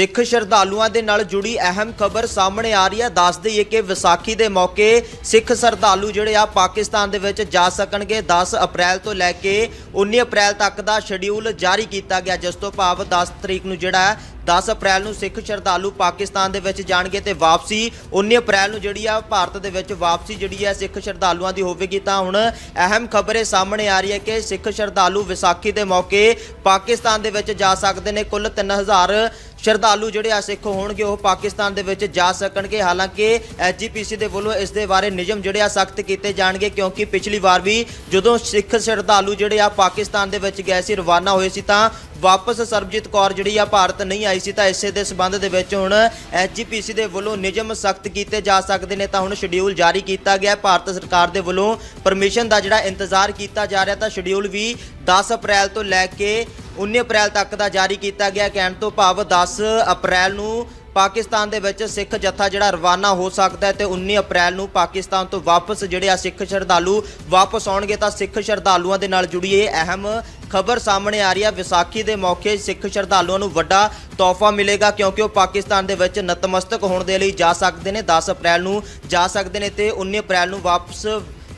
ਸਿੱਖ ਸ਼ਰਧਾਲੂਆਂ ਦੇ ਨਾਲ ਜੁੜੀ ਅਹਿਮ ਖਬਰ ਸਾਹਮਣੇ ਆ ਰਹੀ ਹੈ। ਦੱਸ ਦਈਏ ਕਿ ਵਿਸਾਖੀ ਦੇ ਮੌਕੇ ਸਿੱਖ ਸ਼ਰਧਾਲੂ ਜਿਹੜੇ ਆ ਪਾਕਿਸਤਾਨ ਦੇ ਵਿੱਚ ਜਾ ਸਕਣਗੇ। 10 ਅਪ੍ਰੈਲ ਤੋਂ ਲੈ ਕੇ 19 ਅਪ੍ਰੈਲ ਤੱਕ ਦਾ ਸ਼ਡਿਊਲ ਜਾਰੀ ਕੀਤਾ ਗਿਆ, ਜਿਸ ਤੋਂ ਭਾਵ 10 ਤਰੀਕ ਨੂੰ ਜਿਹੜਾ ਹੈ 10 ਅਪ੍ਰੈਲ ਨੂੰ ਸਿੱਖ ਸ਼ਰਧਾਲੂ ਪਾਕਿਸਤਾਨ ਦੇ ਵਿੱਚ ਜਾਣਗੇ ਤੇ ਵਾਪਸੀ 19 ਅਪ੍ਰੈਲ ਨੂੰ ਜਿਹੜੀ ਆ ਭਾਰਤ ਦੇ ਵਿੱਚ ਵਾਪਸੀ ਜਿਹੜੀ ਹੈ ਸਿੱਖ ਸ਼ਰਧਾਲੂਆਂ ਦੀ ਹੋਵੇਗੀ। ਤਾਂ ਹੁਣ ਅਹਿਮ ਖਬਰ ਇਹ ਸਾਹਮਣੇ ਆ ਰਹੀ ਹੈ ਕਿ ਸਿੱਖ ਸ਼ਰਧਾਲੂ ਵਿਸਾਖੀ ਦੇ ਮੌਕੇ ਪਾਕਿਸਤਾਨ ਦੇ ਵਿੱਚ ਜਾ ਸਕਦੇ ਨੇ। ਕੁੱਲ 3000 ਸ਼ਰਧਾਲੂ ਜਿਹੜੇ ਆ ਸਿੱਖ ਹੋਣਗੇ ਉਹ ਪਾਕਿਸਤਾਨ ਦੇ ਵਿੱਚ ਜਾ ਸਕਣਗੇ। ਹਾਲਾਂਕਿ ਐਸਜੀਪੀਸੀ ਦੇ ਵੱਲੋਂ ਇਸ ਦੇ ਬਾਰੇ ਨਿਯਮ ਜਿਹੜੇ ਆ ਸਖਤ ਕੀਤੇ ਜਾਣਗੇ ਕਿਉਂਕਿ ਪਿਛਲੀ ਵਾਰ ਵੀ ਜਦੋਂ ਸਿੱਖ ਸ਼ਰਧਾਲੂ ਜਿਹੜੇ ਆ ਪਾਕਿਸਤਾਨ ਦੇ ਵਿੱਚ ਗਏ ਸੀ, ਰਵਾਨਾ ਹੋਏ ਸੀ, ਤਾਂ ਵਾਪਸ ਸਰਬਜੀਤ ਕੌਰ ਜਿਹੜੀ ਆ ਭਾਰਤ ਨਹੀਂ ਆਈ ਸੀ, ਤਾਂ ਇਸੇ ਦੇ ਸਬੰਧ ਦੇ ਵਿੱਚ ਹੁਣ ਐਸਜੀਪੀਸੀ ਦੇ ਵੱਲੋਂ ਨਿਯਮ ਸਖਤ ਕੀਤੇ ਜਾ ਸਕਦੇ ਨੇ, ਤਾਂ ਹੁਣ ਸ਼ਡਿਊਲ ਜਾਰੀ ਕੀਤਾ ਗਿਆ। ਭਾਰਤ ਸਰਕਾਰ ਦੇ ਵੱਲੋਂ ਪਰਮਿਸ਼ਨ ਦਾ ਜਿਹੜਾ ਇੰਤਜ਼ਾਰ ਕੀਤਾ ਜਾ ਰਿਹਾ, ਤਾਂ ਸ਼ਡਿਊਲ ਵੀ 10 ਅਪ੍ਰੈਲ ਤੋਂ ਲੈ ਕੇ 19 ਅਪ੍ਰੈਲ ਤੱਕ ਦਾ ਜਾਰੀ ਕੀਤਾ ਗਿਆ ਕਹਿਣ ਤੋਂ ਭਾਵ 10 ਅਪ੍ਰੈਲ ਨੂੰ ਪਾਕਿਸਤਾਨ ਦੇ ਵਿੱਚ ਸਿੱਖ ਜੱਥਾ ਜਿਹੜਾ ਰਵਾਨਾ ਹੋ ਸਕਦਾ ਹੈ ਤੇ 19 ਅਪ੍ਰੈਲ ਨੂੰ ਪਾਕਿਸਤਾਨ ਤੋਂ ਵਾਪਸ ਜਿਹੜੇ ਆ ਸਿੱਖ ਸ਼ਰਧਾਲੂ ਵਾਪਸ ਆਉਣਗੇ ਤਾਂ ਸਿੱਖ ਸ਼ਰਧਾਲੂਆਂ ਦੇ ਨਾਲ ਜੁੜੀ ਇਹ ਅਹਿਮ ਖਬਰ ਸਾਹਮਣੇ ਆ ਰਹੀ ਹੈ ਵਿਸਾਖੀ ਦੇ ਮੌਕੇ ਸਿੱਖ ਸ਼ਰਧਾਲੂਆਂ ਨੂੰ ਵੱਡਾ ਤੋਹਫਾ ਮਿਲੇਗਾ ਕਿਉਂਕਿ ਉਹ ਪਾਕਿਸਤਾਨ ਦੇ ਵਿੱਚ ਨਤਮਸਤਕ ਹੋਣ ਦੇ ਲਈ ਜਾ ਸਕਦੇ ਨੇ। 10 ਅਪ੍ਰੈਲ ਨੂੰ ਜਾ ਸਕਦੇ ਨੇ ਤੇ 19 ਅਪ੍ਰੈਲ ਨੂੰ ਵਾਪਸ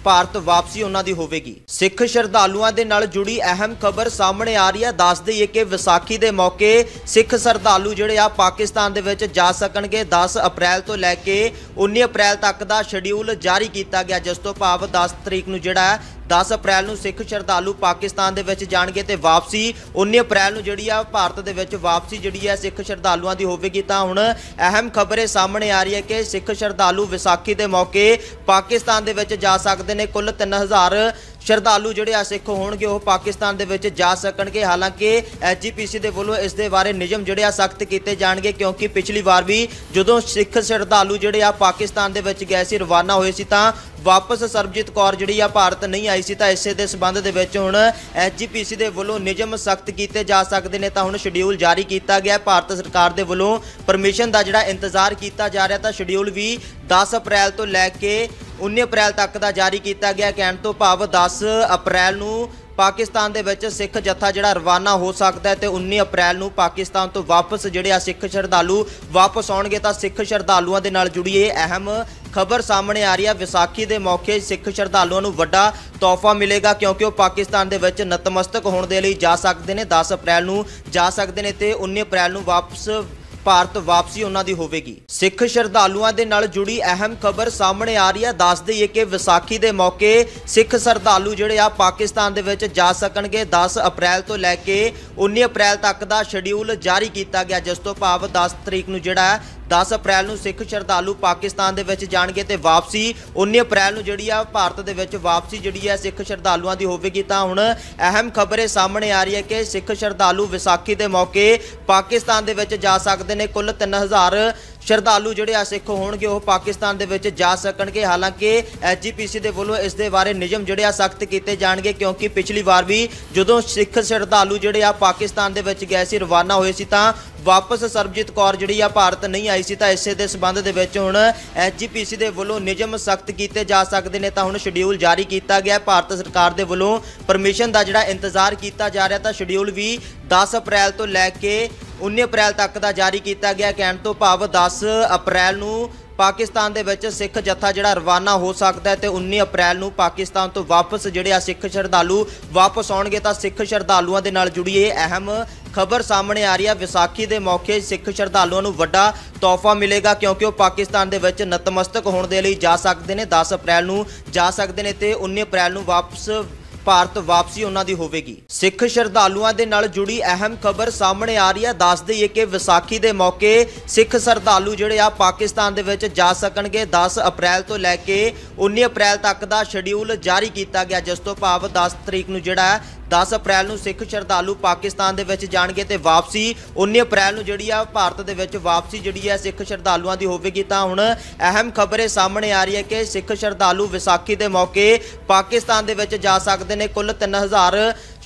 ਭਾਰਤ ਵਾਪਸੀ ਉਹਨਾਂ ਦੀ ਹੋਵੇਗੀ। ਸਿੱਖ ਸ਼ਰਧਾਲੂਆਂ ਦੇ ਨਾਲ ਜੁੜੀ ਅਹਿਮ ਖਬਰ ਸਾਹਮਣੇ ਆ ਰਹੀ ਹੈ। ਦੱਸ ਦਈਏ ਕਿ ਵਿਸਾਖੀ ਦੇ ਮੌਕੇ ਸਿੱਖ ਸ਼ਰਧਾਲੂ ਜਿਹੜੇ ਆ ਪਾਕਿਸਤਾਨ ਦੇ ਵਿੱਚ ਜਾ ਸਕਣਗੇ। 10 ਅਪ੍ਰੈਲ ਤੋਂ ਲੈ ਕੇ 19 ਅਪ੍ਰੈਲ ਤੱਕ ਦਾ ਸ਼ਡਿਊਲ ਜਾਰੀ ਕੀਤਾ ਗਿਆ, ਜਿਸ ਤੋਂ ਭਾਵ 10 ਤਰੀਕ ਨੂੰ ਜਿਹੜਾ 10 ਅਪ੍ਰੈਲ ਨੂੰ ਸਿੱਖ ਸ਼ਰਧਾਲੂ ਪਾਕਿਸਤਾਨ ਦੇ ਵਿੱਚ ਜਾਣਗੇ ਤੇ ਵਾਪਸੀ 19 ਅਪ੍ਰੈਲ ਨੂੰ ਜਿਹੜੀ ਆ ਭਾਰਤ ਦੇ ਵਿੱਚ ਵਾਪਸੀ ਜਿਹੜੀ ਹੈ ਸਿੱਖ ਸ਼ਰਧਾਲੂਆਂ ਦੀ ਹੋਵੇਗੀ। ਤਾਂ ਹੁਣ ਅਹਿਮ ਖਬਰ ਇਹ ਸਾਹਮਣੇ ਆ ਰਹੀ ਹੈ ਕਿ ਸਿੱਖ ਸ਼ਰਧਾਲੂ ਵਿਸਾਖੀ ਦੇ ਮੌਕੇ ਪਾਕਿਸਤਾਨ ਦੇ ਵਿੱਚ ਜਾ ਸਕਦੇ ਨੇ। ਕੁੱਲ 3000 ਸ਼ਰਧਾਲੂ ਜਿਹੜੇ ਆ ਸਿੱਖ ਹੋਣਗੇ ਉਹ ਪਾਕਿਸਤਾਨ ਦੇ ਵਿੱਚ ਜਾ ਸਕਣਗੇ। ਹਾਲਾਂਕਿ ਐਸਜੀਪੀਸੀ ਦੇ ਵੱਲੋਂ ਇਸ ਦੇ ਬਾਰੇ ਨਿਯਮ ਜਿਹੜੇ ਆ ਸਖਤ ਕੀਤੇ ਜਾਣਗੇ ਕਿਉਂਕਿ ਪਿਛਲੀ ਵਾਰ ਵੀ ਜਦੋਂ ਸਿੱਖ ਸ਼ਰਧਾਲੂ ਜਿਹੜੇ ਆ ਪਾਕਿਸਤਾਨ ਦੇ ਵਿੱਚ ਗਏ ਸੀ, ਰਵਾਨਾ ਹੋਏ ਸੀ, ਤਾਂ ਵਾਪਸ ਸਰਬਜੀਤ ਕੌਰ ਜਿਹੜੀ ਆ ਭਾਰਤ ਨਹੀਂ ਆਈ ਸੀ, ਤਾਂ ਇਸੇ ਦੇ ਸਬੰਧ ਦੇ ਵਿੱਚ ਹੁਣ ਐਸਜੀਪੀਸੀ ਦੇ ਵੱਲੋਂ ਨਿਯਮ ਸਖਤ ਕੀਤੇ ਜਾ ਸਕਦੇ ਨੇ, ਤਾਂ ਹੁਣ ਸ਼ਡਿਊਲ ਜਾਰੀ ਕੀਤਾ ਗਿਆ। ਭਾਰਤ ਸਰਕਾਰ ਦੇ ਵੱਲੋਂ ਪਰਮਿਸ਼ਨ ਦਾ ਜਿਹੜਾ ਇੰਤਜ਼ਾਰ ਕੀਤਾ ਜਾ ਰਿਹਾ, ਤਾਂ ਸ਼ਡਿਊਲ ਵੀ 10 ਅਪ੍ਰੈਲ ਤੋਂ ਲੈ ਕੇ 19 ਅਪ੍ਰੈਲ ਤੱਕ ਦਾ ਜਾਰੀ ਕੀਤਾ ਗਿਆ ਕਹਿਣ ਤੋਂ ਭਾਵ 10 ਅਪ੍ਰੈਲ ਨੂੰ ਪਾਕਿਸਤਾਨ ਦੇ ਵਿੱਚ ਸਿੱਖ ਜੱਥਾ ਜਿਹੜਾ ਰਵਾਨਾ ਹੋ ਸਕਦਾ ਹੈ ਤੇ 19 ਅਪ੍ਰੈਲ ਨੂੰ ਪਾਕਿਸਤਾਨ ਤੋਂ ਵਾਪਸ ਜਿਹੜੇ ਆ ਸਿੱਖ ਸ਼ਰਧਾਲੂ ਵਾਪਸ ਆਉਣਗੇ ਤਾਂ ਸਿੱਖ ਸ਼ਰਧਾਲੂਆਂ ਦੇ ਨਾਲ ਜੁੜੀ ਇਹ ਅਹਿਮ ਖਬਰ ਸਾਹਮਣੇ ਆ ਰਹੀ ਹੈ ਵਿਸਾਖੀ ਦੇ ਮੌਕੇ ਸਿੱਖ ਸ਼ਰਧਾਲੂਆਂ ਨੂੰ ਵੱਡਾ ਤੋਹਫਾ ਮਿਲੇਗਾ ਕਿਉਂਕਿ ਉਹ ਪਾਕਿਸਤਾਨ ਦੇ ਵਿੱਚ ਨਤਮਸਤਕ ਹੋਣ ਦੇ ਲਈ ਜਾ ਸਕਦੇ ਨੇ। 10 ਅਪ੍ਰੈਲ ਨੂੰ ਜਾ ਸਕਦੇ ਨੇ ਤੇ 19 ਅਪ੍ਰੈਲ ਨੂੰ ਵਾਪਸ ਭਾਰਤ ਵਾਪਸੀ ਉਹਨਾਂ ਦੀ ਹੋਵੇਗੀ। ਸਿੱਖ ਸ਼ਰਧਾਲੂਆਂ ਦੇ ਨਾਲ ਜੁੜੀ ਅਹਿਮ ਖਬਰ ਸਾਹਮਣੇ ਆ ਰਹੀ ਹੈ। ਦੱਸ ਦਈਏ ਕਿ ਵਿਸਾਖੀ ਦੇ ਮੌਕੇ ਸਿੱਖ ਸ਼ਰਧਾਲੂ ਜਿਹੜੇ ਆ ਪਾਕਿਸਤਾਨ ਦੇ ਵਿੱਚ ਜਾ ਸਕਣਗੇ। 10 ਅਪ੍ਰੈਲ ਤੋਂ ਲੈ ਕੇ 19 ਅਪ੍ਰੈਲ ਤੱਕ ਦਾ ਸ਼ਡਿਊਲ ਜਾਰੀ ਕੀਤਾ ਗਿਆ, ਜਿਸ ਤੋਂ ਭਾਵ 10 ਤਰੀਕ ਨੂੰ ਜਿਹੜਾ 10 ਅਪ੍ਰੈਲ ਨੂੰ ਸਿੱਖ ਸ਼ਰਧਾਲੂ ਪਾਕਿਸਤਾਨ ਦੇ ਵਿੱਚ ਜਾਣਗੇ ਤੇ ਵਾਪਸੀ 19 ਅਪ੍ਰੈਲ ਨੂੰ ਜਿਹੜੀ ਆ ਭਾਰਤ ਦੇ ਵਿੱਚ ਵਾਪਸੀ ਜਿਹੜੀ ਆ ਸਿੱਖ ਸ਼ਰਧਾਲੂਆਂ ਦੀ ਹੋਵੇਗੀ, ਤਾਂ ਹੁਣ ਅਹਿਮ ਖਬਰ ਇਹ ਸਾਹਮਣੇ ਆ ਰਹੀ ਹੈ ਕਿ ਸਿੱਖ ਸ਼ਰਧਾਲੂ ਵਿਸਾਖੀ ਦੇ ਮੌਕੇ ਪਾਕਿਸਤਾਨ ਦੇ ਵਿੱਚ ਜਾ ਸਕਦੇ ਨੇ, ਕੁੱਲ 3000 ਸ਼ਰਧਾਲੂ ਜਿਹੜੇ ਆ ਸਿੱਖ ਹੋਣਗੇ ਉਹ ਪਾਕਿਸਤਾਨ ਦੇ ਵਿੱਚ ਜਾ ਸਕਣਗੇ। ਹਾਲਾਂਕਿ ਐਸਜੀਪੀਸੀ ਦੇ ਵੱਲੋਂ ਇਸ ਦੇ ਬਾਰੇ ਨਿਯਮ ਜਿਹੜੇ ਆ ਸਖਤ ਕੀਤੇ ਜਾਣਗੇ ਕਿਉਂਕਿ ਪਿਛਲੀ ਵਾਰ ਵੀ ਜਦੋਂ ਸਿੱਖ ਸ਼ਰਧਾਲੂ ਜਿਹੜੇ ਆ ਪਾਕਿਸਤਾਨ ਦੇ ਵਿੱਚ ਗਏ ਸੀ, ਰਵਾਨਾ ਹੋਏ ਸੀ, ਤਾਂ ਵਾਪਸ ਸਰਬਜੀਤ ਕੌਰ ਜਿਹੜੀ ਆ ਭਾਰਤ ਨਹੀਂ ਆਈ ਸੀ, ਤਾਂ ਇਸੇ ਦੇ ਸਬੰਧ ਦੇ ਵਿੱਚ ਹੁਣ ਐਸਜੀਪੀਸੀ ਦੇ ਵੱਲੋਂ ਨਿਯਮ ਸਖਤ ਕੀਤੇ ਜਾ ਸਕਦੇ ਨੇ, ਤਾਂ ਹੁਣ ਸ਼ਡਿਊਲ ਜਾਰੀ ਕੀਤਾ ਗਿਆ। ਭਾਰਤ ਸਰਕਾਰ ਦੇ ਵੱਲੋਂ ਪਰਮਿਸ਼ਨ ਦਾ ਜਿਹੜਾ ਇੰਤਜ਼ਾਰ ਕੀਤਾ ਜਾ ਰਿਹਾ, ਤਾਂ ਸ਼ਡਿਊਲ ਵੀ 10 ਅਪ੍ਰੈਲ ਤੋਂ ਲੈ ਕੇ 19 ਅਪ੍ਰੈਲ ਤੱਕ ਦਾ ਜਾਰੀ ਕੀਤਾ ਗਿਆ। ਕਹਿਣ ਤੋਂ ਭਾਵ 10 ਅਪ੍ਰੈਲ ਨੂੰ ਪਾਕਿਸਤਾਨ ਦੇ ਵਿੱਚ ਸਿੱਖ ਜੱਥਾ ਜਿਹੜਾ ਰਵਾਨਾ ਹੋ ਸਕਦਾ ਹੈ ਤੇ 19 ਅਪ੍ਰੈਲ ਨੂੰ ਪਾਕਿਸਤਾਨ ਤੋਂ ਵਾਪਸ ਜਿਹੜੇ ਆ ਸਿੱਖ ਸ਼ਰਧਾਲੂ ਵਾਪਸ ਆਉਣਗੇ ਤਾਂ ਸਿੱਖ ਸ਼ਰਧਾਲੂਆਂ ਦੇ ਨਾਲ ਜੁੜੀ ਇਹ ਅਹਿਮ ਖਬਰ ਸਾਹਮਣੇ ਆ ਰਹੀ ਹੈ ਵਿਸਾਖੀ ਦੇ ਮੌਕੇ ਸਿੱਖ ਸ਼ਰਧਾਲੂਆਂ ਨੂੰ ਵੱਡਾ ਤੋਹਫਾ ਮਿਲੇਗਾ ਕਿਉਂਕਿ ਉਹ ਪਾਕਿਸਤਾਨ ਦੇ ਵਿੱਚ ਨਤਮਸਤਕ ਹੋਣ ਦੇ ਲਈ ਜਾ ਸਕਦੇ ਨੇ। 10 ਅਪ੍ਰੈਲ ਨੂੰ ਜਾ ਸਕਦੇ ਨੇ ਤੇ 19 ਅਪ੍ਰੈਲ ਨੂੰ ਵਾਪਸ ਭਾਰਤ ਵਾਪਸੀ ਉਹਨਾਂ ਦੀ ਹੋਵੇਗੀ। ਸਿੱਖ ਸ਼ਰਧਾਲੂਆਂ ਦੇ ਨਾਲ ਜੁੜੀ ਅਹਿਮ ਖਬਰ ਸਾਹਮਣੇ ਆ ਰਹੀ ਹੈ। ਦੱਸ ਦਈਏ ਕਿ ਵਿਸਾਖੀ ਦੇ ਮੌਕੇ ਸਿੱਖ ਸ਼ਰਧਾਲੂ ਜਿਹੜੇ ਆ ਪਾਕਿਸਤਾਨ ਦੇ ਵਿੱਚ ਜਾ ਸਕਣਗੇ। 10 ਅਪ੍ਰੈਲ ਤੋਂ ਲੈ ਕੇ 19 ਅਪ੍ਰੈਲ ਤੱਕ ਦਾ ਸ਼ਡਿਊਲ ਜਾਰੀ ਕੀਤਾ ਗਿਆ, ਜਿਸ ਤੋਂ ਭਾਵ 10 ਤਰੀਕ ਨੂੰ ਜਿਹੜਾ 10 ਅਪ੍ਰੈਲ ਨੂੰ ਸਿੱਖ ਸ਼ਰਧਾਲੂ ਪਾਕਿਸਤਾਨ ਦੇ ਵਿੱਚ ਜਾਣਗੇ ਤੇ ਵਾਪਸੀ 19 ਅਪ੍ਰੈਲ ਨੂੰ ਜਿਹੜੀ ਆ ਭਾਰਤ ਦੇ ਵਿੱਚ ਵਾਪਸੀ ਜਿਹੜੀ ਆ ਸਿੱਖ ਸ਼ਰਧਾਲੂਆਂ ਦੀ ਹੋਵੇਗੀ, ਤਾਂ ਹੁਣ ਅਹਿਮ ਖਬਰ ਇਹ ਸਾਹਮਣੇ ਆ ਰਹੀ ਹੈ ਕਿ ਸਿੱਖ ਸ਼ਰਧਾਲੂ ਵਿਸਾਖੀ ਦੇ ਮੌਕੇ ਪਾਕਿਸਤਾਨ ਦੇ ਵਿੱਚ ਜਾ ਸਕਦੇ ਨੇ, ਕੁੱਲ 3000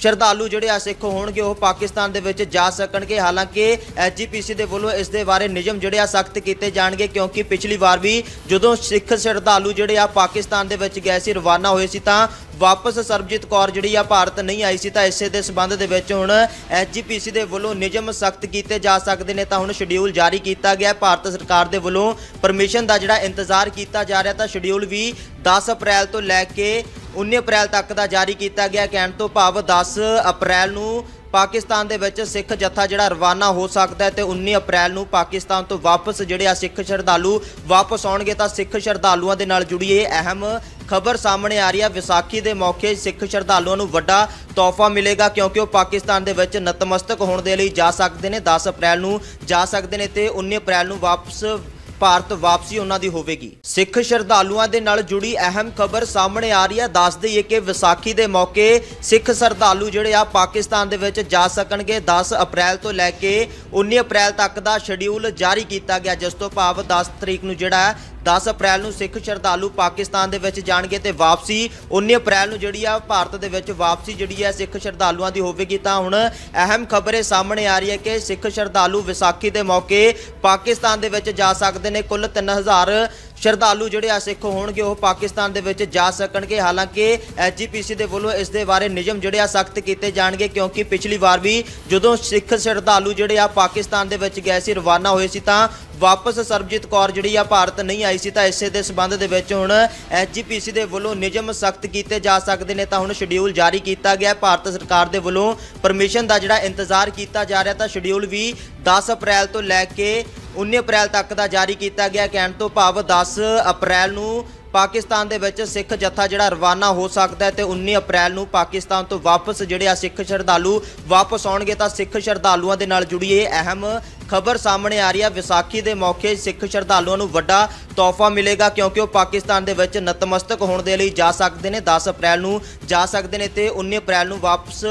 ਸ਼ਰਧਾਲੂ ਜਿਹੜੇ ਆ ਸਿੱਖ ਹੋਣਗੇ ਉਹ ਪਾਕਿਸਤਾਨ ਦੇ ਵਿੱਚ ਜਾ ਸਕਣਗੇ। ਹਾਲਾਂਕਿ ਐਸਜੀਪੀਸੀ ਦੇ ਵੱਲੋਂ ਇਸ ਦੇ ਬਾਰੇ ਨਿਯਮ ਜਿਹੜੇ ਆ ਸਖਤ ਕੀਤੇ ਜਾਣਗੇ ਕਿਉਂਕਿ ਪਿਛਲੀ ਵਾਰ ਵੀ ਜਦੋਂ ਸਿੱਖ ਸ਼ਰਧਾਲੂ ਜਿਹੜੇ ਆ ਪਾਕਿਸਤਾਨ ਦੇ ਵਿੱਚ ਗਏ ਸੀ, ਰਵਾਨਾ ਹੋਏ ਸੀ, ਤਾਂ ਵਾਪਸ ਸਰਬਜੀਤ ਕੌਰ ਜਿਹੜੀ ਆ ਭਾਰਤ ਨਹੀਂ ਆਈ ਸੀ, ਤਾਂ ਇਸੇ ਦੇ ਸਬੰਧ ਦੇ ਵਿੱਚ ਹੁਣ ਐਸਜੀਪੀਸੀ ਦੇ ਵੱਲੋਂ ਨਿਯਮ ਸਖਤ ਕੀਤੇ ਜਾ ਸਕਦੇ ਨੇ, ਤਾਂ ਹੁਣ ਸ਼ਡਿਊਲ ਜਾਰੀ ਕੀਤਾ ਗਿਆ। ਭਾਰਤ ਸਰਕਾਰ ਦੇ ਵੱਲੋਂ ਪਰਮਿਸ਼ਨ ਦਾ ਜਿਹੜਾ ਇੰਤਜ਼ਾਰ ਕੀਤਾ ਜਾ ਰਿਹਾ, ਤਾਂ ਸ਼ਡਿਊਲ ਵੀ 10 ਅਪ੍ਰੈਲ ਤੋਂ ਲੈ ਕੇ 19 ਅਪ੍ਰੈਲ ਤੱਕ ਦਾ ਜਾਰੀ ਕੀਤਾ ਗਿਆ। ਕਹਿਣ ਤੋਂ ਭਾਵ 10 ਅਪ੍ਰੈਲ ਨੂੰ ਪਾਕਿਸਤਾਨ ਦੇ ਵਿੱਚ ਸਿੱਖ ਜੱਥਾ ਜਿਹੜਾ ਰਵਾਨਾ ਹੋ ਸਕਦਾ ਹੈ ਤੇ 19 ਅਪ੍ਰੈਲ ਨੂੰ ਪਾਕਿਸਤਾਨ ਤੋਂ ਵਾਪਸ ਜਿਹੜੇ ਆ ਸਿੱਖ ਸ਼ਰਧਾਲੂ ਵਾਪਸ ਆਉਣਗੇ ਤਾਂ ਸਿੱਖ ਸ਼ਰਧਾਲੂਆਂ ਦੇ ਨਾਲ ਜੁੜੀ ਇਹ ਅਹਿਮ ਖਬਰ ਸਾਹਮਣੇ ਆ ਰਹੀ ਹੈ ਵਿਸਾਖੀ ਦੇ ਮੌਕੇ ਸਿੱਖ ਸ਼ਰਧਾਲੂਆਂ ਨੂੰ ਵੱਡਾ ਤੋਹਫਾ ਮਿਲੇਗਾ ਕਿਉਂਕਿ ਉਹ ਪਾਕਿਸਤਾਨ ਦੇ ਵਿੱਚ ਨਤਮਸਤਕ ਹੋਣ ਦੇ ਲਈ ਜਾ ਸਕਦੇ ਨੇ। 10 ਅਪ੍ਰੈਲ ਨੂੰ ਜਾ ਸਕਦੇ ਨੇ ਤੇ 19 ਅਪ੍ਰੈਲ ਨੂੰ ਵਾਪਸ ਭਾਰਤ ਵਾਪਸੀ ਉਹਨਾਂ ਦੀ ਹੋਵੇਗੀ। ਸਿੱਖ ਸ਼ਰਧਾਲੂਆਂ ਦੇ ਨਾਲ ਜੁੜੀ ਅਹਿਮ ਖਬਰ ਸਾਹਮਣੇ ਆ ਰਹੀ ਹੈ। ਦੱਸ ਦਈਏ ਕਿ ਵਿਸਾਖੀ ਦੇ ਮੌਕੇ ਸਿੱਖ ਸ਼ਰਧਾਲੂ ਜਿਹੜੇ ਆ ਪਾਕਿਸਤਾਨ ਦੇ ਵਿੱਚ ਜਾ ਸਕਣਗੇ। 10 ਅਪ੍ਰੈਲ ਤੋਂ ਲੈ ਕੇ 19 ਅਪ੍ਰੈਲ ਤੱਕ ਦਾ ਸ਼ਡਿਊਲ ਜਾਰੀ ਕੀਤਾ ਗਿਆ, ਜਿਸ ਤੋਂ ਭਾਵ 10 ਤਰੀਕ ਨੂੰ ਜਿਹੜਾ 10 ਅਪ੍ਰੈਲ ਨੂੰ ਸਿੱਖ ਸ਼ਰਧਾਲੂ ਪਾਕਿਸਤਾਨ ਦੇ ਵਿੱਚ ਜਾਣਗੇ ਤੇ ਵਾਪਸੀ 19 ਅਪ੍ਰੈਲ ਨੂੰ ਜਿਹੜੀ ਆ ਭਾਰਤ ਦੇ ਵਿੱਚ ਵਾਪਸੀ ਜਿਹੜੀ ਹੈ ਸਿੱਖ ਸ਼ਰਧਾਲੂਆਂ ਦੀ ਹੋਵੇਗੀ, ਤਾਂ ਹੁਣ ਅਹਿਮ ਖਬਰ ਇਹ ਸਾਹਮਣੇ ਆ ਰਹੀ ਹੈ ਕਿ ਸਿੱਖ ਸ਼ਰਧਾਲੂ ਵਿਸਾਖੀ ਦੇ ਮੌਕੇ ਪਾਕਿਸਤਾਨ ਦੇ ਵਿੱਚ ਜਾ ਸਕਦੇ ਨੇ, ਕੁੱਲ 3000 ਸ਼ਰਧਾਲੂ ਜਿਹੜੇ ਆ ਸਿੱਖ ਹੋਣਗੇ ਉਹ ਪਾਕਿਸਤਾਨ ਦੇ ਵਿੱਚ ਜਾ ਸਕਣਗੇ। ਹਾਲਾਂਕਿ ਐਸਜੀਪੀਸੀ ਦੇ ਵੱਲੋਂ ਇਸ ਦੇ ਬਾਰੇ ਨਿਯਮ ਜਿਹੜੇ ਆ ਸਖਤ ਕੀਤੇ ਜਾਣਗੇ ਕਿਉਂਕਿ ਪਿਛਲੀ ਵਾਰ ਵੀ ਜਦੋਂ ਸਿੱਖ ਸ਼ਰਧਾਲੂ ਜਿਹੜੇ ਆ ਪਾਕਿਸਤਾਨ ਦੇ ਵਿੱਚ ਗਏ ਸੀ, ਰਵਾਨਾ ਹੋਏ ਸੀ, ਤਾਂ ਵਾਪਸ ਸਰਬਜੀਤ ਕੌਰ ਜਿਹੜੀ ਆ ਭਾਰਤ ਨਹੀਂ ਆਈ ਸੀ, ਤਾਂ ਇਸੇ ਦੇ ਸਬੰਧ ਦੇ ਵਿੱਚ ਹੁਣ ਐਸਜੀਪੀਸੀ ਦੇ ਵੱਲੋਂ ਨਿਯਮ ਸਖਤ ਕੀਤੇ ਜਾ ਸਕਦੇ ਨੇ, ਤਾਂ ਹੁਣ ਸ਼ਡਿਊਲ ਜਾਰੀ ਕੀਤਾ ਗਿਆ। ਭਾਰਤ ਸਰਕਾਰ ਦੇ ਵੱਲੋਂ ਪਰਮਿਸ਼ਨ ਦਾ ਜਿਹੜਾ ਇੰਤਜ਼ਾਰ ਕੀਤਾ ਜਾ ਰਿਹਾ, ਤਾਂ ਸ਼ਡਿਊਲ ਵੀ 10 ਅਪ੍ਰੈਲ ਤੋਂ ਲੈ ਕੇ 19 ਅਪ੍ਰੈਲ ਤੱਕ ਦਾ ਜਾਰੀ ਕੀਤਾ ਗਿਆ ਕਹਿਣ ਤੋਂ ਭਾਵ 10 ਅਪ੍ਰੈਲ ਨੂੰ ਪਾਕਿਸਤਾਨ ਦੇ ਵਿੱਚ ਸਿੱਖ ਜੱਥਾ ਜਿਹੜਾ ਰਵਾਨਾ ਹੋ ਸਕਦਾ ਹੈ ਤੇ 19 ਅਪ੍ਰੈਲ ਨੂੰ ਪਾਕਿਸਤਾਨ ਤੋਂ ਵਾਪਸ ਜਿਹੜੇ ਆ ਸਿੱਖ ਸ਼ਰਧਾਲੂ ਵਾਪਸ ਆਉਣਗੇ ਤਾਂ ਸਿੱਖ ਸ਼ਰਧਾਲੂਆਂ ਦੇ ਨਾਲ ਜੁੜੀ ਇਹ ਅਹਿਮ ਖਬਰ ਸਾਹਮਣੇ ਆ ਰਹੀ ਹੈ ਵਿਸਾਖੀ ਦੇ ਮੌਕੇ ਸਿੱਖ ਸ਼ਰਧਾਲੂਆਂ ਨੂੰ ਵੱਡਾ ਤੋਹਫਾ ਮਿਲੇਗਾ ਕਿਉਂਕਿ ਉਹ ਪਾਕਿਸਤਾਨ ਦੇ ਵਿੱਚ ਨਤਮਸਤਕ ਹੋਣ ਦੇ ਲਈ ਜਾ ਸਕਦੇ ਨੇ। 10 ਅਪ੍ਰੈਲ ਨੂੰ ਜਾ ਸਕਦੇ ਨੇ ਤੇ 19 ਅਪ੍ਰੈਲ ਨੂੰ ਵਾਪਸ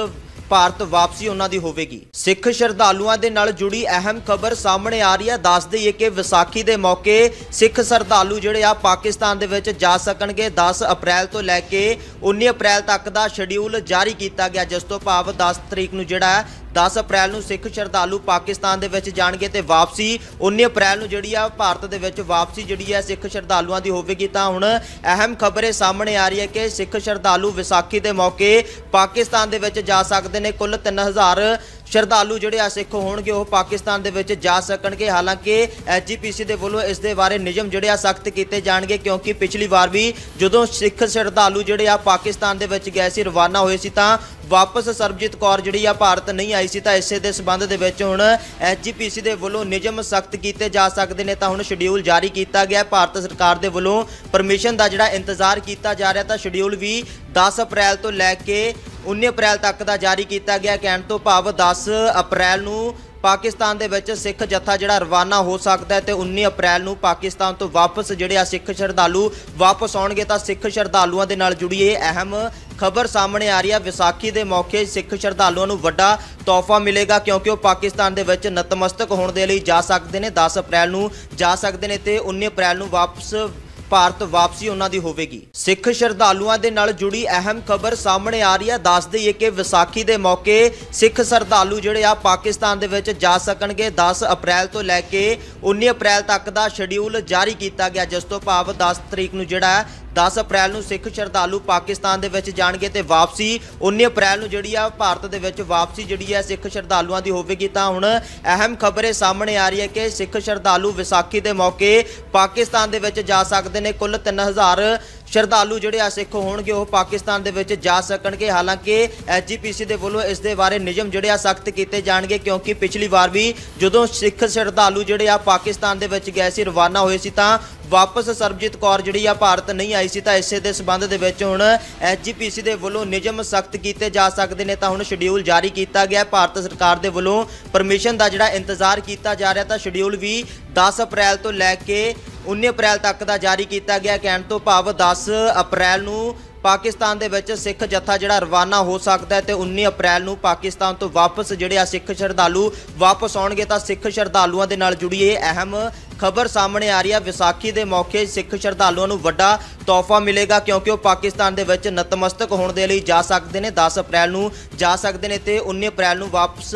ਭਾਰਤ ਵਾਪਸੀ ਉਹਨਾਂ ਦੀ ਹੋਵੇਗੀ। ਸਿੱਖ ਸ਼ਰਧਾਲੂਆਂ ਦੇ ਨਾਲ ਜੁੜੀ ਅਹਿਮ ਖਬਰ ਸਾਹਮਣੇ ਆ ਰਹੀ ਹੈ। ਦੱਸ ਦਈਏ ਕਿ ਵਿਸਾਖੀ ਦੇ ਮੌਕੇ ਸਿੱਖ ਸ਼ਰਧਾਲੂ ਜਿਹੜੇ ਆ ਪਾਕਿਸਤਾਨ ਦੇ ਵਿੱਚ ਜਾ ਸਕਣਗੇ। 10 ਅਪ੍ਰੈਲ ਤੋਂ ਲੈ ਕੇ 19 ਅਪ੍ਰੈਲ ਤੱਕ ਦਾ ਸ਼ਡਿਊਲ ਜਾਰੀ ਕੀਤਾ ਗਿਆ, ਜਿਸ ਤੋਂ ਭਾਵ 10 ਤਰੀਕ ਨੂੰ ਜਿਹੜਾ 10 ਅਪ੍ਰੈਲ ਨੂੰ ਸਿੱਖ ਸ਼ਰਧਾਲੂ ਪਾਕਿਸਤਾਨ ਦੇ ਵਿੱਚ ਜਾਣਗੇ ਤੇ ਵਾਪਸੀ 19 ਅਪ੍ਰੈਲ ਨੂੰ ਜਿਹੜੀ ਆ ਭਾਰਤ ਦੇ ਵਿੱਚ ਵਾਪਸੀ ਜਿਹੜੀ ਹੈ ਸਿੱਖ ਸ਼ਰਧਾਲੂਆਂ ਦੀ ਹੋਵੇਗੀ, ਤਾਂ ਹੁਣ ਅਹਿਮ ਖਬਰ ਇਹ ਸਾਹਮਣੇ ਆ ਰਹੀ ਹੈ ਕਿ ਸਿੱਖ ਸ਼ਰਧਾਲੂ ਵਿਸਾਖੀ ਦੇ ਮੌਕੇ ਪਾਕਿਸਤਾਨ ਦੇ ਵਿੱਚ ਜਾ ਸਕਦੇ ਨੇ। ਕੁੱਲ 3000 ਸ਼ਰਧਾਲੂ ਜਿਹੜੇ ਆ ਸਿੱਖ ਹੋਣਗੇ ਉਹ ਪਾਕਿਸਤਾਨ ਦੇ ਵਿੱਚ ਜਾ ਸਕਣਗੇ। ਹਾਲਾਂਕਿ ਐਸਜੀਪੀਸੀ ਦੇ ਵੱਲੋਂ ਇਸ ਦੇ ਬਾਰੇ ਨਿਯਮ ਜਿਹੜੇ ਆ ਸਖਤ ਕੀਤੇ ਜਾਣਗੇ ਕਿਉਂਕਿ ਪਿਛਲੀ ਵਾਰ ਵੀ ਜਦੋਂ ਸਿੱਖ ਸ਼ਰਧਾਲੂ ਜਿਹੜੇ ਆ ਪਾਕਿਸਤਾਨ ਦੇ ਵਿੱਚ ਗਏ ਸੀ, ਰਵਾਨਾ ਹੋਏ ਸੀ, ਤਾਂ ਵਾਪਸ ਸਰਬਜੀਤ ਕੌਰ ਜਿਹੜੀ ਆ ਭਾਰਤ ਨਹੀਂ ਆਈ ਸੀ, ਤਾਂ ਇਸੇ ਦੇ ਸਬੰਧ ਦੇ ਵਿੱਚ ਹੁਣ ਐਸਜੀਪੀਸੀ ਦੇ ਵੱਲੋਂ ਨਿਯਮ ਸਖਤ ਕੀਤੇ ਜਾ ਸਕਦੇ ਨੇ, ਤਾਂ ਹੁਣ ਸ਼ਡਿਊਲ ਜਾਰੀ ਕੀਤਾ ਗਿਆ। ਭਾਰਤ ਸਰਕਾਰ ਦੇ ਵੱਲੋਂ ਪਰਮਿਸ਼ਨ ਦਾ ਜਿਹੜਾ ਇੰਤਜ਼ਾਰ ਕੀਤਾ ਜਾ ਰਿਹਾ, ਤਾਂ ਸ਼ਡਿਊਲ ਵੀ 10 ਅਪ੍ਰੈਲ ਤੋਂ ਲੈ ਕੇ 19 ਅਪ੍ਰੈਲ ਤੱਕ ਦਾ ਜਾਰੀ ਕੀਤਾ ਗਿਆ ਕਹਿਣ ਤੋਂ ਭਾਵ 10 ਅਪ੍ਰੈਲ ਨੂੰ ਪਾਕਿਸਤਾਨ ਦੇ ਵਿੱਚ ਸਿੱਖ ਜੱਥਾ ਜਿਹੜਾ ਰਵਾਨਾ ਹੋ ਸਕਦਾ ਹੈ ਤੇ 19 ਅਪ੍ਰੈਲ ਨੂੰ ਪਾਕਿਸਤਾਨ ਤੋਂ ਵਾਪਸ ਜਿਹੜੇ ਆ ਸਿੱਖ ਸ਼ਰਧਾਲੂ ਵਾਪਸ ਆਉਣਗੇ ਤਾਂ ਸਿੱਖ ਸ਼ਰਧਾਲੂਆਂ ਦੇ ਨਾਲ ਜੁੜੀ ਇਹ ਅਹਿਮ ਖਬਰ ਸਾਹਮਣੇ ਆ ਰਹੀ ਹੈ ਵਿਸਾਖੀ ਦੇ ਮੌਕੇ ਸਿੱਖ ਸ਼ਰਧਾਲੂਆਂ ਨੂੰ ਵੱਡਾ ਤੋਹਫਾ ਮਿਲੇਗਾ ਕਿਉਂਕਿ ਉਹ ਪਾਕਿਸਤਾਨ ਦੇ ਵਿੱਚ ਨਤਮਸਤਕ ਹੋਣ ਦੇ ਲਈ ਜਾ ਸਕਦੇ ਨੇ। 10 ਅਪ੍ਰੈਲ ਨੂੰ ਜਾ ਸਕਦੇ ਨੇ ਤੇ 19 ਅਪ੍ਰੈਲ ਨੂੰ ਵਾਪਸ ਭਾਰਤ ਵਾਪਸੀ ਉਹਨਾਂ ਦੀ ਹੋਵੇਗੀ। ਸਿੱਖ ਸ਼ਰਧਾਲੂਆਂ ਦੇ ਨਾਲ ਜੁੜੀ ਅਹਿਮ ਖਬਰ ਸਾਹਮਣੇ ਆ ਰਹੀ ਹੈ। ਦੱਸ ਦਈਏ ਕਿ ਵਿਸਾਖੀ ਦੇ ਮੌਕੇ ਸਿੱਖ ਸ਼ਰਧਾਲੂ ਜਿਹੜੇ ਆ ਪਾਕਿਸਤਾਨ ਦੇ ਵਿੱਚ ਜਾ ਸਕਣਗੇ। 10 ਅਪ੍ਰੈਲ ਤੋਂ ਲੈ ਕੇ 19 ਅਪ੍ਰੈਲ ਤੱਕ ਦਾ ਸ਼ਡਿਊਲ ਜਾਰੀ ਕੀਤਾ ਗਿਆ, ਜਿਸ ਤੋਂ ਭਾਵ 10 ਤਰੀਕ ਨੂੰ ਜਿਹੜਾ 10 ਅਪ੍ਰੈਲ ਨੂੰ ਸਿੱਖ ਸ਼ਰਧਾਲੂ ਪਾਕਿਸਤਾਨ ਦੇ ਵਿੱਚ ਜਾਣਗੇ ਤੇ ਵਾਪਸੀ 19 ਅਪ੍ਰੈਲ ਨੂੰ ਜਿਹੜੀ ਆ ਭਾਰਤ ਦੇ ਵਿੱਚ ਵਾਪਸੀ ਜਿਹੜੀ ਆ ਸਿੱਖ ਸ਼ਰਧਾਲੂਆਂ ਦੀ ਹੋਵੇਗੀ, ਤਾਂ ਹੁਣ ਅਹਿਮ ਖਬਰ ਇਹ ਸਾਹਮਣੇ ਆ ਰਹੀ ਹੈ ਕਿ ਸਿੱਖ ਸ਼ਰਧਾਲੂ ਵਿਸਾਖੀ ਦੇ ਮੌਕੇ ਪਾਕਿਸਤਾਨ ਦੇ ਵਿੱਚ ਜਾ ਸਕਦੇ ਨੇ। ਕੁੱਲ 3000 ਸ਼ਰਧਾਲੂ ਜਿਹੜੇ ਆ ਸਿੱਖ ਹੋਣਗੇ, ਉਹ ਪਾਕਿਸਤਾਨ ਦੇ ਵਿੱਚ ਜਾ ਸਕਣਗੇ। ਹਾਲਾਂਕਿ ਐਸਜੀਪੀਸੀ ਦੇ ਵੱਲੋਂ ਇਸ ਦੇ ਬਾਰੇ ਨਿਯਮ ਜਿਹੜੇ ਆ ਸਖਤ ਕੀਤੇ ਜਾਣਗੇ, ਕਿਉਂਕਿ ਪਿਛਲੀ ਵਾਰ ਵੀ ਜਦੋਂ ਸਿੱਖ ਸ਼ਰਧਾਲੂ ਜਿਹੜੇ ਆ ਪਾਕਿਸਤਾਨ ਦੇ ਵਿੱਚ ਗਏ ਸੀ, ਰਵਾਨਾ ਹੋਏ ਸੀ, ਤਾਂ ਵਾਪਸ ਸਰਬਜੀਤ ਕੌਰ ਜਿਹੜੀ ਆ ਭਾਰਤ ਨਹੀਂ ਆਈ ਸੀ ਤਾਂ ਇਸੇ ਦੇ ਸਬੰਧ ਦੇ ਵਿੱਚ ਹੁਣ ਐਸਜੀਪੀਸੀ ਦੇ ਵੱਲੋਂ ਨਿਯਮ ਸਖਤ ਕੀਤੇ ਜਾ ਸਕਦੇ ਨੇ ਤਾਂ ਹੁਣ ਸ਼ਡਿਊਲ ਜਾਰੀ ਕੀਤਾ ਗਿਆ। ਭਾਰਤ ਸਰਕਾਰ ਦੇ ਵੱਲੋਂ ਪਰਮਿਸ਼ਨ ਦਾ ਜਿਹੜਾ ਇੰਤਜ਼ਾਰ ਕੀਤਾ ਜਾ ਰਿਹਾ ਤਾਂ ਸ਼ਡਿਊਲ ਵੀ 10 ਅਪ੍ਰੈਲ ਤੋਂ ਲੈ ਕੇ 19 ਅਪ੍ਰੈਲ ਤੱਕ ਦਾ ਜਾਰੀ ਕੀਤਾ ਗਿਆ। ਕਹਿਣ ਤੋਂ ਭਾਵ 10 ਅਪ੍ਰੈਲ ਨੂੰ ਪਾਕਿਸਤਾਨ ਦੇ ਵਿੱਚ ਸਿੱਖ ਜੱਥਾ ਜਿਹੜਾ ਰਵਾਨਾ ਹੋ ਸਕਦਾ ਹੈ ਤੇ 19 ਅਪ੍ਰੈਲ ਨੂੰ ਪਾਕਿਸਤਾਨ ਤੋਂ ਵਾਪਸ ਜਿਹੜੇ ਆ ਸਿੱਖ ਸ਼ਰਧਾਲੂ ਵਾਪਸ ਆਉਣਗੇ ਤਾਂ ਸਿੱਖ ਸ਼ਰਧਾਲੂਆਂ ਦੇ ਨਾਲ ਜੁੜੀ ਇਹ ਅਹਿਮ ਖਬਰ ਸਾਹਮਣੇ ਆ ਰਹੀ ਹੈ ਵਿਸਾਖੀ ਦੇ ਮੌਕੇ ਸਿੱਖ ਸ਼ਰਧਾਲੂਆਂ ਨੂੰ ਵੱਡਾ ਤੋਹਫਾ ਮਿਲੇਗਾ ਕਿਉਂਕਿ ਉਹ ਪਾਕਿਸਤਾਨ ਦੇ ਵਿੱਚ ਨਤਮਸਤਕ ਹੋਣ ਦੇ ਲਈ ਜਾ ਸਕਦੇ ਨੇ। 10 ਅਪ੍ਰੈਲ ਨੂੰ ਜਾ ਸਕਦੇ ਨੇ ਤੇ 19 ਅਪ੍ਰੈਲ ਨੂੰ ਵਾਪਸ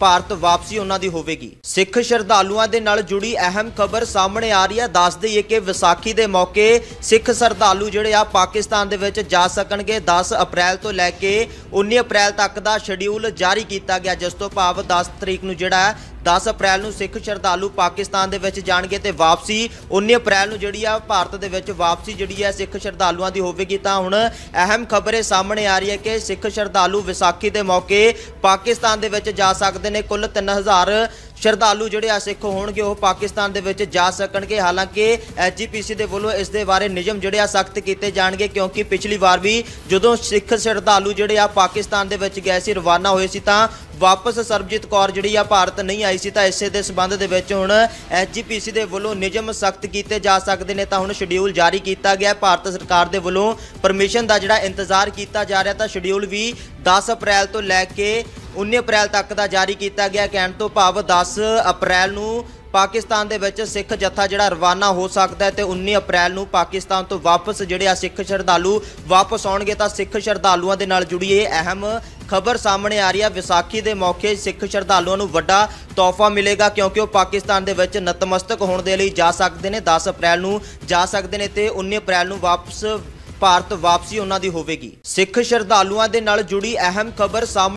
ਭਾਰਤ ਵਾਪਸੀ ਉਹਨਾਂ ਦੀ ਹੋਵੇਗੀ। ਸਿੱਖ ਸ਼ਰਧਾਲੂਆਂ ਦੇ ਨਾਲ ਜੁੜੀ ਅਹਿਮ ਖਬਰ ਸਾਹਮਣੇ ਆ ਰਹੀ ਹੈ। ਦੱਸ ਦਈਏ ਕਿ ਵਿਸਾਖੀ ਦੇ ਮੌਕੇ ਸਿੱਖ ਸ਼ਰਧਾਲੂ ਜਿਹੜੇ ਆ ਪਾਕਿਸਤਾਨ ਦੇ ਵਿੱਚ ਜਾ ਸਕਣਗੇ। 10 ਅਪ੍ਰੈਲ ਤੋਂ ਲੈ ਕੇ 19 ਅਪ੍ਰੈਲ ਤੱਕ ਦਾ ਸ਼ਡਿਊਲ ਜਾਰੀ ਕੀਤਾ ਗਿਆ, ਜਿਸ ਤੋਂ ਭਾਵ 10 ਤਰੀਕ ਨੂੰ ਜਿਹੜਾ 10 ਅਪ੍ਰੈਲ ਨੂੰ ਸਿੱਖ ਸ਼ਰਧਾਲੂ ਪਾਕਿਸਤਾਨ ਦੇ ਵਿੱਚ ਜਾਣਗੇ ਤੇ ਵਾਪਸੀ 19 ਅਪ੍ਰੈਲ ਨੂੰ ਜਿਹੜੀ ਆ ਭਾਰਤ ਦੇ ਵਿੱਚ ਵਾਪਸੀ ਜਿਹੜੀ ਹੈ ਸਿੱਖ ਸ਼ਰਧਾਲੂਆਂ ਦੀ ਹੋਵੇਗੀ, ਤਾਂ ਹੁਣ ਅਹਿਮ ਖਬਰ ਇਹ ਸਾਹਮਣੇ ਆ ਰਹੀ ਹੈ ਕਿ ਸਿੱਖ ਸ਼ਰਧਾਲੂ ਵਿਸਾਖੀ ਦੇ ਮੌਕੇ ਪਾਕਿਸਤਾਨ ਦੇ ਵਿੱਚ ਜਾ ਸਕਦੇ ਨੇ। ਕੁੱਲ 3000 ਸ਼ਰਧਾਲੂ ਜਿਹੜੇ ਆ ਸਿੱਖ ਹੋਣਗੇ ਉਹ ਪਾਕਿਸਤਾਨ ਦੇ ਵਿੱਚ ਜਾ ਸਕਣਗੇ। ਹਾਲਾਂਕਿ ਐਸਜੀਪੀਸੀ ਦੇ ਵੱਲੋਂ ਇਸ ਦੇ ਬਾਰੇ ਨਿਯਮ ਜਿਹੜੇ ਆ ਸਖਤ ਕੀਤੇ ਜਾਣਗੇ ਕਿਉਂਕਿ ਪਿਛਲੀ ਵਾਰ ਵੀ ਜਦੋਂ ਸਿੱਖ ਸ਼ਰਧਾਲੂ ਜਿਹੜੇ ਆ ਪਾਕਿਸਤਾਨ ਦੇ ਵਿੱਚ ਗਏ ਸੀ, ਰਵਾਨਾ ਹੋਏ ਸੀ, ਤਾਂ ਵਾਪਸ ਸਰਬਜੀਤ ਕੌਰ ਜਿਹੜੀ ਆ ਭਾਰਤ ਨਹੀਂ ਆਈ ਸੀ, ਤਾਂ ਇਸੇ ਦੇ ਸਬੰਧ ਦੇ ਵਿੱਚ ਹੁਣ ਐਸਜੀਪੀਸੀ ਦੇ ਵੱਲੋਂ ਨਿਯਮ ਸਖਤ ਕੀਤੇ ਜਾ ਸਕਦੇ ਨੇ, ਤਾਂ ਹੁਣ ਸ਼ਡਿਊਲ ਜਾਰੀ ਕੀਤਾ ਗਿਆ ਭਾਰਤ ਸਰਕਾਰ ਦੇ ਵੱਲੋਂ ਪਰਮਿਸ਼ਨ ਦਾ ਜਿਹੜਾ ਇੰਤਜ਼ਾਰ ਕੀਤਾ ਜਾ ਰਿਹਾ, ਤਾਂ ਸ਼ਡਿਊਲ ਵੀ 10 ਅਪ੍ਰੈਲ ਤੋਂ ਲੈ ਕੇ 19 ਅਪ੍ਰੈਲ ਤੱਕ ਦਾ ਜਾਰੀ ਕੀਤਾ ਗਿਆ। ਕਹਿਣ ਤੋਂ ਭਾਵ 10 ਅਪ੍ਰੈਲ ਨੂੰ ਪਾਕਿਸਤਾਨ ਦੇ ਵਿੱਚ ਸਿੱਖ ਜੱਥਾ ਜਿਹੜਾ ਰਵਾਨਾ ਹੋ ਸਕਦਾ ਹੈ ਤੇ 19 ਅਪ੍ਰੈਲ ਨੂੰ ਪਾਕਿਸਤਾਨ ਤੋਂ ਵਾਪਸ ਜਿਹੜੇ ਆ ਸਿੱਖ ਸ਼ਰਧਾਲੂ ਵਾਪਸ ਆਉਣਗੇ ਤਾਂ ਸਿੱਖ ਸ਼ਰਧਾਲੂਆਂ ਦੇ ਨਾਲ ਜੁੜੀ ਇਹ ਅਹਿਮ ਖਬਰ ਸਾਹਮਣੇ ਆ ਰਹੀ ਹੈ ਵਿਸਾਖੀ ਦੇ ਮੌਕੇ ਸਿੱਖ ਸ਼ਰਧਾਲੂਆਂ ਨੂੰ ਵੱਡਾ ਤੋਹਫਾ ਮਿਲੇਗਾ ਕਿਉਂਕਿ ਉਹ ਪਾਕਿਸਤਾਨ ਦੇ ਵਿੱਚ ਨਤਮਸਤਕ ਹੋਣ ਦੇ ਲਈ ਜਾ ਸਕਦੇ ਨੇ। 10 ਅਪ੍ਰੈਲ ਨੂੰ ਜਾ ਸਕਦੇ ਨੇ ਤੇ 19 ਅਪ੍ਰੈਲ ਨੂੰ ਵਾਪਸ ਭਾਰਤ ਵਾਪਸੀ ਉਹਨਾਂ ਦੀ ਹੋਵੇਗੀ। ਸਿੱਖ ਸ਼ਰਧਾਲੂਆਂ ਦੇ ਨਾਲ ਜੁੜੀ ਅਹਿਮ ਖਬਰ ਸਾਹਮਣੇ